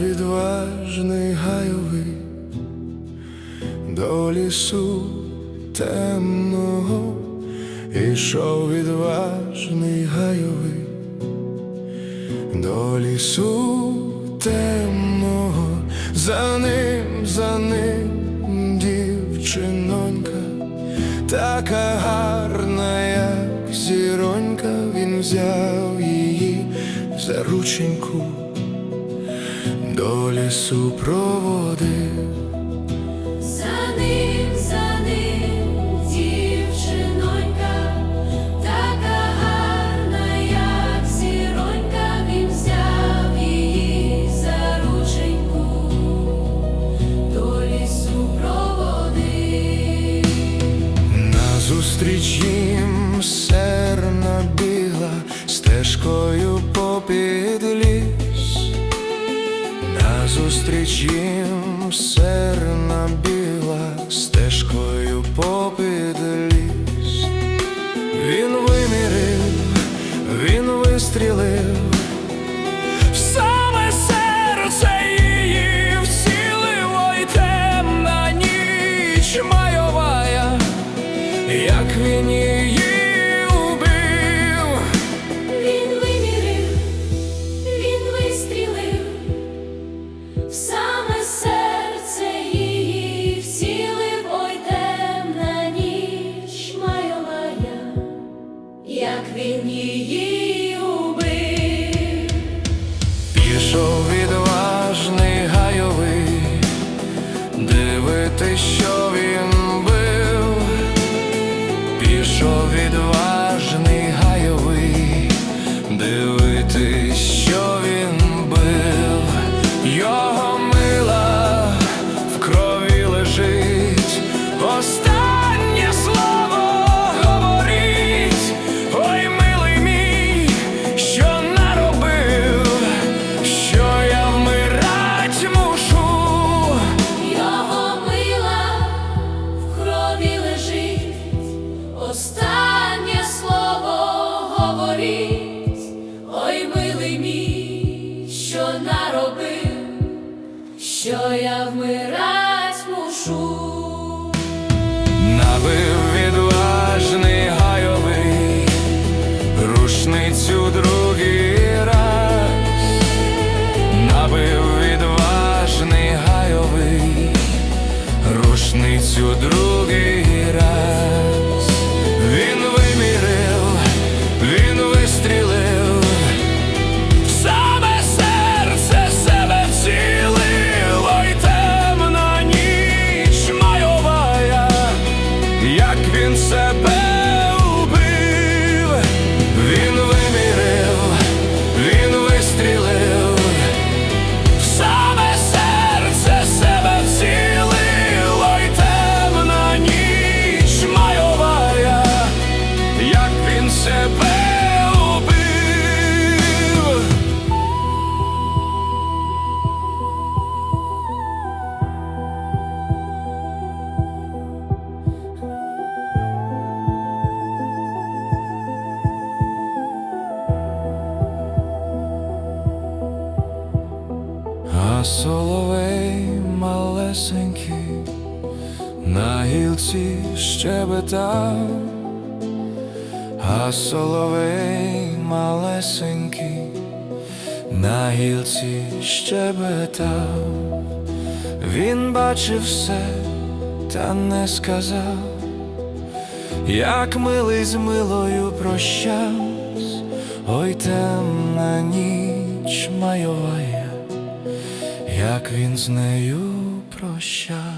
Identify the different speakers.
Speaker 1: відважний гайовий до лісу темного, ішов відважний гайовий, до лісу темного, за ним, за ним дівчинонька, така гарна, як зіронька, він взяв її за рученьку проводив.
Speaker 2: За ним, за ним, дівчинонька, така гарна, як зіронька, він взяв її за рученьку, до лісу проводив.
Speaker 1: Назустріч їм серна бігла стежкою Назустріч їм серна бігла стежкою попід ліс. Він вимірив, він вистрілив. В саме серце її темна ніч майовая, як він
Speaker 2: як він її убив.
Speaker 1: Пішов відважний гайовий, дивитись, що що я вмирать мушу. Набив відважний гайовий рушницю другий раз, набив відважний гайовий рушницю другий А соловей малесенький на гілці щебетав, а соловей малесенький на гілці щебетав, він бачив все, та не сказав, як милий з милою прощавсь, ой темна ніч майовая як він з нею
Speaker 2: все,